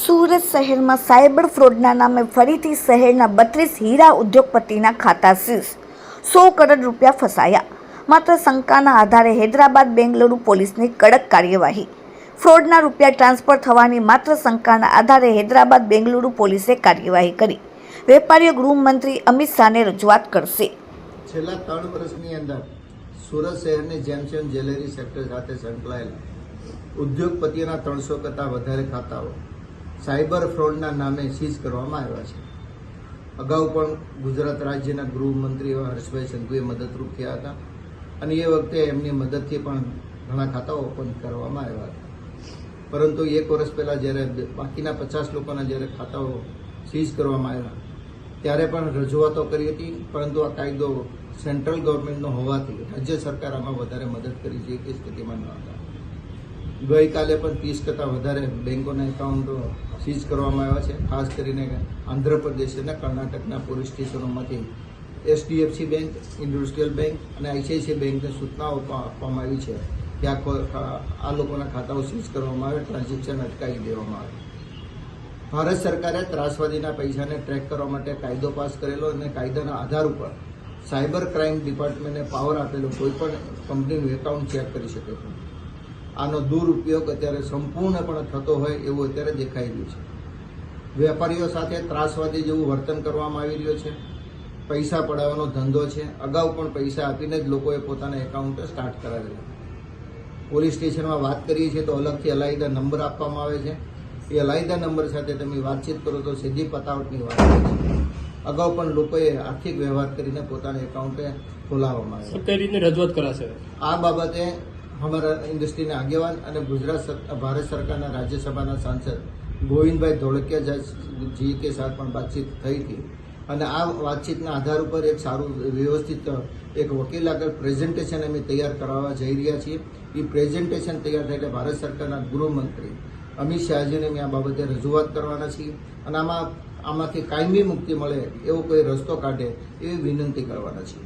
સુરત શહેરમાં સાયબર ફ્રોડના નામે ફરીથી શહેરના બત્રીસ હીરા ઉદ્યોગપતિના ખાતા સીઝ સો કરોડ રૂપિયા ફસાયા. માત્ર શંકાના આધારે હૈદરાબાદ બેંગલુરુ પોલીસની કડક કાર્યવાહી. ફ્રોડના રૂપિયા ટ્રાન્સફર થવાની માત્ર શંકાના આધારે હૈદરાબાદ બેંગલુરુ પોલીસે કાર્યવાહી કરી. વેપારીઓ ગૃહમંત્રી અમિત શાહને રજૂઆત કરશે. છેલ્લા ત્રણ વર્ષની અંદર સુરત શહેરની જેમ જ્વેલરી સેક્ટર સાથે સંકળાયેલા ઉદ્યોગપતિઓના ત્રણસો કરતાં વધારે ખાતાઓ સાયબર ફ્રોડના નામે સીઝ કરવામાં આવ્યા છે. અગાઉ પણ ગુજરાત રાજ્યના ગૃહમંત્રી હર્ષભાઈ સંઘવીએ મદદરૂપ થયા હતા અને એ વખતે એમની મદદથી પણ ઘણા ખાતાઓ ઓપન કરવામાં આવ્યા હતા. પરંતુ એક વર્ષ પહેલાં જ્યારે બાકીના પચાસ લોકોના જ્યારે ખાતાઓ સીઝ કરવામાં આવ્યા, ત્યારે પણ રજૂઆતો કરી હતી, પરંતુ આ કાયદો સેન્ટ્રલ ગવર્મેન્ટનો હોવાથી રાજ્ય સરકાર આમાં વધારે મદદ કરી છે એ સ્થિતિમાં ન હતા. ગઈકાલે પણ ત્રીસ કરતાં વધારે બેંકોના એકાઉન્ટો સીઝ કરવામાં આવ્યા છે. ખાસ કરીને આંધ્રપ્રદેશ અને કર્ણાટકના પોલીસ સ્ટેશનોમાંથી એચડીએફસી બેંક, ઇન્ડસ્ટ્રીયલ બેંક અને આઈસીઆઈસી બેંકને સૂચનાઓ આપવામાં આવી છે. કે આ લોકોના ખાતાઓ સીઝ કરવામાં આવે, ટ્રાન્ઝેક્શન અટકાવી દેવામાં આવે. ભારત સરકારે ત્રાસવાદીના પૈસાને ટ્રેક કરવા માટે કાયદો પાસ કરેલો અને કાયદાના આધાર ઉપર સાયબર ક્રાઇમ ડિપાર્ટમેન્ટને પાવર આપેલો કોઈ પણ કંપનીનું એકાઉન્ટ ચેક કરી શકે છે. આનો દુરુપયોગ અત્યારે સંપૂર્ણપણે થતો હોય એવું અત્યારે દેખાઈ રહ્યું છે. વેપારીઓ સાથે ત્રાસવાદી જેવું વર્તન કરવામાં આવી રહ્યું છે. પૈસા પડાવવાનો ધંધો છે. અગાઉ પણ પૈસા આપીને જ લોકોએ પોતાના એકાઉન્ટ સ્ટાર્ટ કરાવેલા. પોલીસ સ્ટેશનમાં વાત કરીએ છીએ તો અલગથી અલાયદા નંબર આપવામાં આવે છે. એ અલાયદા નંબર સાથે તમે વાતચીત કરો તો સીધી પતાવટની વાત છે. અગાઉ પણ લોકોએ આર્થિક વ્યવહાર કરીને પોતાના એકાઉન્ટે ખોલાવવામાં આવે કઈ રીતની રજૂઆત કરાશે. આ બાબતે અમારા ઇન્ડસ્ટ્રીના આગેવાન અને ગુજરાત ભારત સરકારના રાજ્યસભાના સાંસદ ગોવિંદભાઈ ધોળકિયા જી કે સાથ પણ વાતચીત થઈ હતી. અને આ વાતચીતના આધાર ઉપર એક સારું વ્યવસ્થિત એક વકીલ આગળ પ્રેઝન્ટેશન અમે તૈયાર કરાવવા જઈ રહ્યા છીએ. એ પ્રેઝન્ટેશન તૈયાર થાય એટલે ભારત સરકારના ગૃહમંત્રી અમિત શાહજીને અમે આ બાબતે રજૂઆત કરવાના છીએ. અને આમાં, આમાંથી કાયમી મુક્તિ મળે એવો કોઈ રસ્તો કાઢે એવી વિનંતી કરવાના છીએ.